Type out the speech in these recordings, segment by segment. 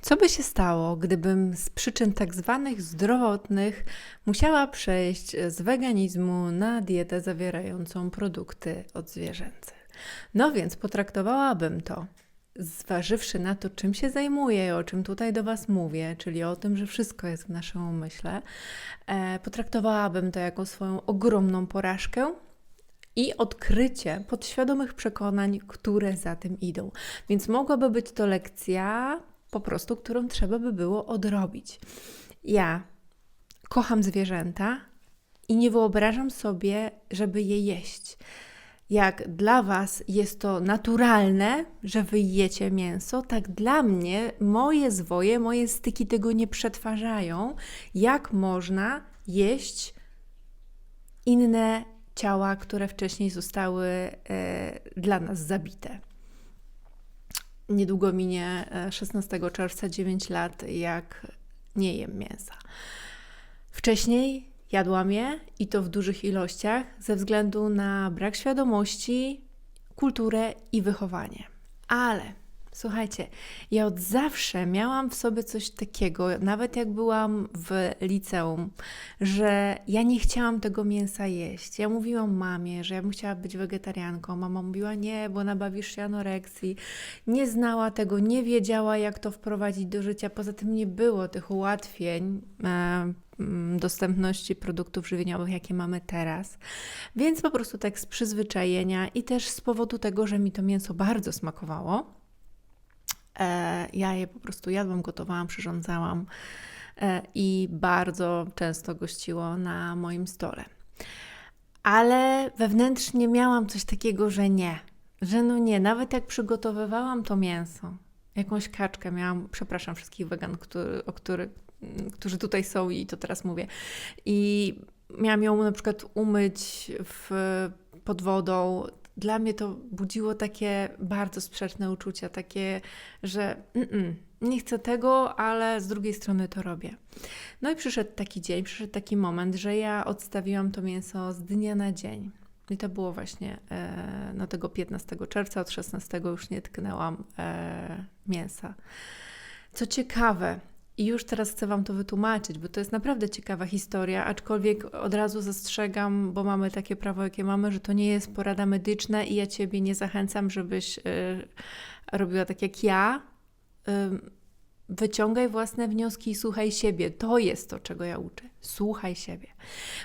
Co by się stało, gdybym z przyczyn tak zwanych zdrowotnych musiała przejść z weganizmu na dietę zawierającą produkty odzwierzęce? No więc potraktowałabym to, zważywszy na to, czym się zajmuję i o czym tutaj do Was mówię, czyli o tym, że wszystko jest w naszym umyśle, e, potraktowałabym to jako swoją ogromną porażkę i odkrycie podświadomych przekonań, które za tym idą. Więc mogłaby być to lekcja, po prostu, którą trzeba by było odrobić. Ja kocham zwierzęta i nie wyobrażam sobie, żeby je jeść. Jak dla Was jest to naturalne, że wy jecie mięso, tak dla mnie moje zwoje, moje styki tego nie przetwarzają. Jak można jeść inne ciała, które wcześniej zostały e, dla nas zabite? Niedługo minie 16 e, czerwca 9 lat, jak nie jem mięsa. Wcześniej jadłam je i to w dużych ilościach ze względu na brak świadomości, kulturę i wychowanie. Ale Słuchajcie, ja od zawsze miałam w sobie coś takiego, nawet jak byłam w liceum, że ja nie chciałam tego mięsa jeść. Ja mówiłam mamie, że ja bym chciała być wegetarianką. Mama mówiła nie, bo nabawisz się anoreksji. Nie znała tego, nie wiedziała, jak to wprowadzić do życia. Poza tym nie było tych ułatwień. E, dostępności produktów żywieniowych, jakie mamy teraz. Więc po prostu tak z przyzwyczajenia i też z powodu tego, że mi to mięso bardzo smakowało, ja je po prostu jadłam, gotowałam, przyrządzałam e, i bardzo często gościło na moim stole. Ale wewnętrznie miałam coś takiego, że nie, że no nie, nawet jak przygotowywałam to mięso, jakąś kaczkę miałam, przepraszam wszystkich wegan, który, o który, którzy tutaj są i to teraz mówię, i miałam ją na przykład umyć w, pod wodą, dla mnie to budziło takie bardzo sprzeczne uczucia, takie, że nie chcę tego, ale z drugiej strony to robię. No i przyszedł taki dzień, przyszedł taki moment, że ja odstawiłam to mięso z dnia na dzień. I to było właśnie e, no tego 15 czerwca, od 16 już nie tknęłam e, mięsa. Co ciekawe, i już teraz chcę Wam to wytłumaczyć, bo to jest naprawdę ciekawa historia, aczkolwiek od razu zastrzegam, bo mamy takie prawo, jakie mamy, że to nie jest porada medyczna i ja Ciebie nie zachęcam, żebyś y, robiła tak jak ja. Y, wyciągaj własne wnioski i słuchaj siebie. To jest to, czego ja uczę. Słuchaj siebie.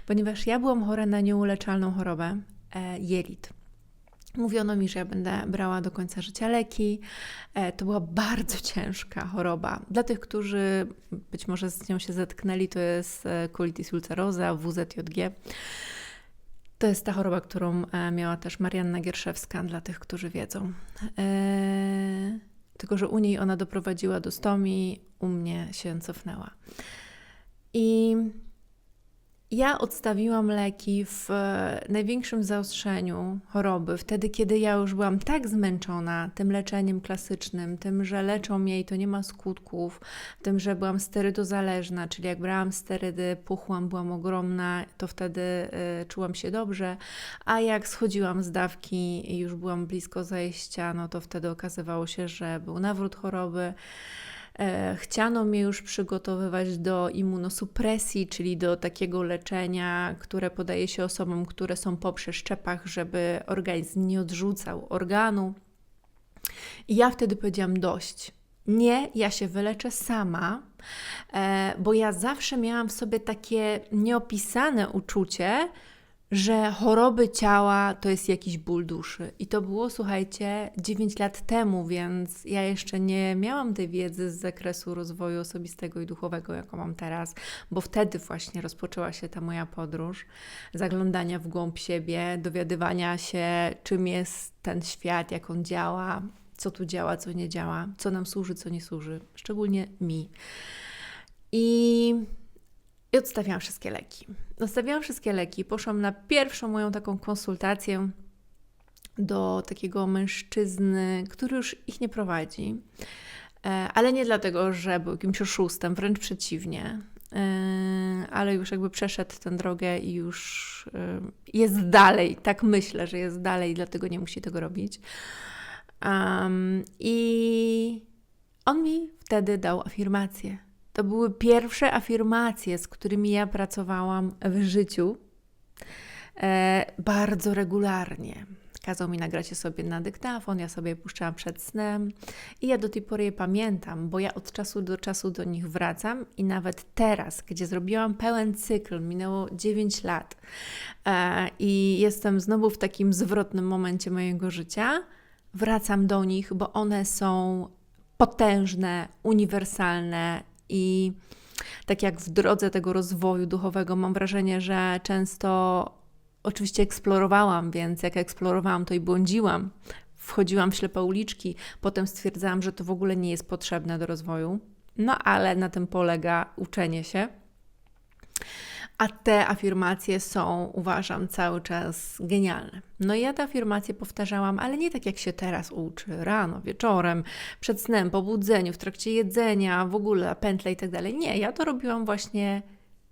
Ponieważ ja byłam chora na nieuleczalną chorobę e, jelit. Mówiono mi, że ja będę brała do końca życia leki. E, to była bardzo ciężka choroba. Dla tych, którzy być może z nią się zetknęli, to jest e, colitis ulcerosa, WZJG. To jest ta choroba, którą e, miała też Marianna Gierszewska, dla tych, którzy wiedzą. Tylko, że u niej ona doprowadziła do stomii, u mnie się cofnęła. I ja odstawiłam leki w e, największym zaostrzeniu choroby, wtedy, kiedy ja już byłam tak zmęczona tym leczeniem klasycznym, tym, że leczą mnie i to nie ma skutków, tym, że byłam sterydozależna, czyli jak brałam sterydy, puchłam, byłam ogromna, to wtedy y, czułam się dobrze, a jak schodziłam z dawki i już byłam blisko zajścia, no to wtedy okazywało się, że był nawrót choroby. E, chciano mnie już przygotowywać do immunosupresji, czyli do takiego leczenia, które podaje się osobom, które są po przeszczepach, żeby organizm nie odrzucał organu. I ja wtedy powiedziałam dość. Nie, ja się wyleczę sama, e, bo ja zawsze miałam w sobie takie nieopisane uczucie, że choroby ciała to jest jakiś ból duszy. I to było, słuchajcie, 9 lat temu, więc ja jeszcze nie miałam tej wiedzy z zakresu rozwoju osobistego i duchowego, jaką mam teraz, bo wtedy właśnie rozpoczęła się ta moja podróż zaglądania w głąb siebie, dowiadywania się, czym jest ten świat, jak on działa, co tu działa, co nie działa, co nam służy, co nie służy, szczególnie mi. I i odstawiałam wszystkie leki. Odstawiałam wszystkie leki, poszłam na pierwszą moją taką konsultację do takiego mężczyzny, który już ich nie prowadzi. E, ale nie dlatego, że był jakimś oszustem, wręcz przeciwnie. E, ale już jakby przeszedł tę drogę i już e, jest dalej. Tak myślę, że jest dalej, dlatego nie musi tego robić. I On mi wtedy dał afirmacje. To były pierwsze afirmacje, z którymi ja pracowałam w życiu e, bardzo regularnie. Kazał mi nagrać je sobie na dyktafon, ja sobie je puszczałam przed snem i ja do tej pory je pamiętam, bo ja od czasu do czasu do nich wracam i nawet teraz, gdzie zrobiłam pełen cykl, minęło 9 lat e, i jestem znowu w takim zwrotnym momencie mojego życia, wracam do nich, bo one są potężne, uniwersalne i tak jak w drodze tego rozwoju duchowego, mam wrażenie, że często oczywiście eksplorowałam, więc jak eksplorowałam, to i błądziłam. Wchodziłam w ślepe uliczki, potem stwierdzałam, że to w ogóle nie jest potrzebne do rozwoju. No ale na tym polega uczenie się. A te afirmacje są, uważam, cały czas genialne. No i ja te afirmacje powtarzałam, ale nie tak jak się teraz uczy, rano, wieczorem, przed snem, po budzeniu, w trakcie jedzenia, w ogóle pętle i tak dalej. Nie, ja to robiłam właśnie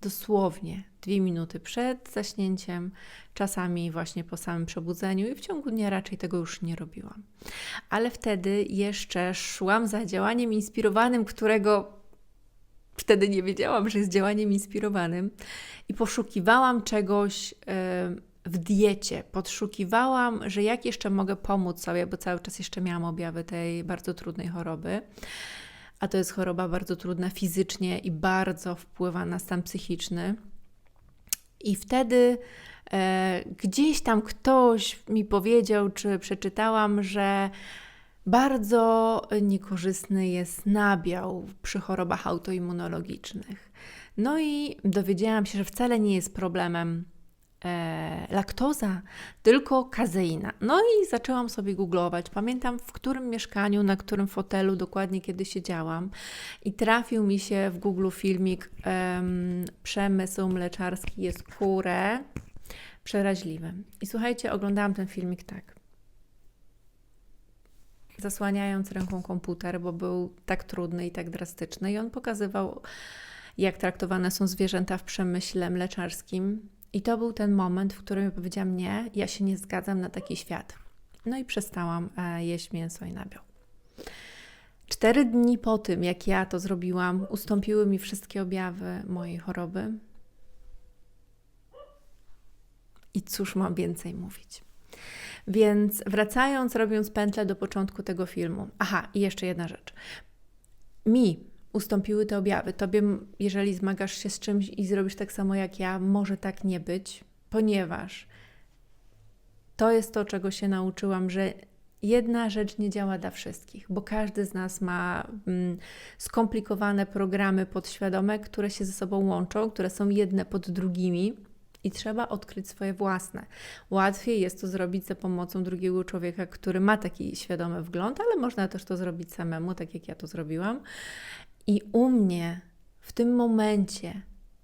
dosłownie dwie minuty przed zaśnięciem, czasami właśnie po samym przebudzeniu i w ciągu dnia raczej tego już nie robiłam. Ale wtedy jeszcze szłam za działaniem inspirowanym, którego wtedy nie wiedziałam, że jest działaniem inspirowanym i poszukiwałam czegoś w diecie. Podszukiwałam, że jak jeszcze mogę pomóc sobie, bo cały czas jeszcze miałam objawy tej bardzo trudnej choroby. A to jest choroba bardzo trudna fizycznie i bardzo wpływa na stan psychiczny. I wtedy e, gdzieś tam ktoś mi powiedział, czy przeczytałam, że bardzo niekorzystny jest nabiał przy chorobach autoimmunologicznych. No i dowiedziałam się, że wcale nie jest problemem e, laktoza, tylko kazeina. No i zaczęłam sobie googlować. Pamiętam, w którym mieszkaniu, na którym fotelu dokładnie kiedy siedziałam i trafił mi się w Google filmik Przemysł mleczarski jest kurę przeraźliwy. I słuchajcie, oglądałam ten filmik tak zasłaniając ręką komputer, bo był tak trudny i tak drastyczny. I on pokazywał, jak traktowane są zwierzęta w przemyśle mleczarskim. I to był ten moment, w którym powiedziałam: Nie, ja się nie zgadzam na taki świat. No i przestałam e, jeść mięso i nabiał. Cztery dni po tym, jak ja to zrobiłam, ustąpiły mi wszystkie objawy mojej choroby. I cóż mam więcej mówić? Więc wracając, robiąc pętlę do początku tego filmu. Aha, i jeszcze jedna rzecz. Mi ustąpiły te objawy. Tobie, jeżeli zmagasz się z czymś i zrobisz tak samo jak ja, może tak nie być, ponieważ to jest to, czego się nauczyłam, że jedna rzecz nie działa dla wszystkich, bo każdy z nas ma mm, skomplikowane programy podświadome, które się ze sobą łączą, które są jedne pod drugimi i trzeba odkryć swoje własne. Łatwiej jest to zrobić za pomocą drugiego człowieka, który ma taki świadomy wgląd, ale można też to zrobić samemu, tak jak ja to zrobiłam. I u mnie w tym momencie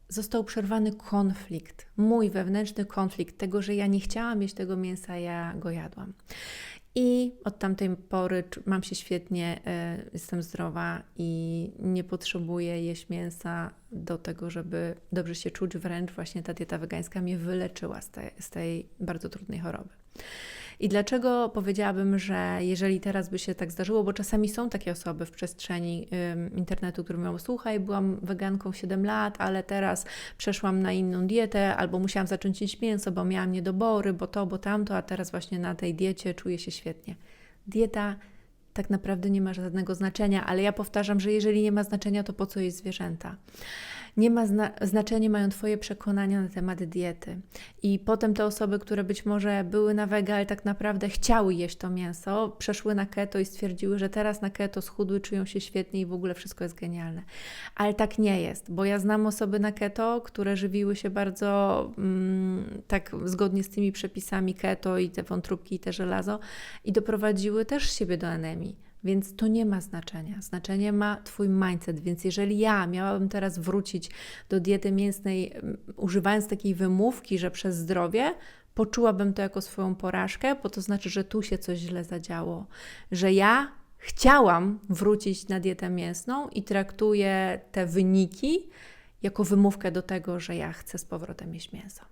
został przerwany konflikt, mój wewnętrzny konflikt tego, że ja nie chciałam mieć tego mięsa, ja go jadłam. I od tamtej pory mam się świetnie, e, jestem zdrowa i nie potrzebuję jeść mięsa do tego, żeby dobrze się czuć. Wręcz właśnie ta dieta wegańska mnie wyleczyła z tej, z tej bardzo trudnej choroby. I dlaczego powiedziałabym, że jeżeli teraz by się tak zdarzyło, bo czasami są takie osoby w przestrzeni ym, internetu, które mówią: Słuchaj, byłam weganką 7 lat, ale teraz przeszłam na inną dietę, albo musiałam zacząć jeść mięso, bo miałam niedobory, bo to, bo tamto, a teraz właśnie na tej diecie czuję się świetnie. Dieta tak naprawdę nie ma żadnego znaczenia, ale ja powtarzam, że jeżeli nie ma znaczenia, to po co jest zwierzęta? Nie ma zna znaczenia mają Twoje przekonania na temat diety. I potem te osoby, które być może były na wega, ale tak naprawdę chciały jeść to mięso, przeszły na keto i stwierdziły, że teraz na keto schudły, czują się świetnie i w ogóle wszystko jest genialne. Ale tak nie jest, bo ja znam osoby na keto, które żywiły się bardzo mm, tak zgodnie z tymi przepisami keto i te wątróbki i te żelazo i doprowadziły też siebie do anemii więc to nie ma znaczenia. Znaczenie ma Twój mindset. Więc jeżeli ja miałabym teraz wrócić do diety mięsnej, używając takiej wymówki, że przez zdrowie, poczułabym to jako swoją porażkę, bo to znaczy, że tu się coś źle zadziało. Że ja chciałam wrócić na dietę mięsną i traktuję te wyniki jako wymówkę do tego, że ja chcę z powrotem jeść mięso.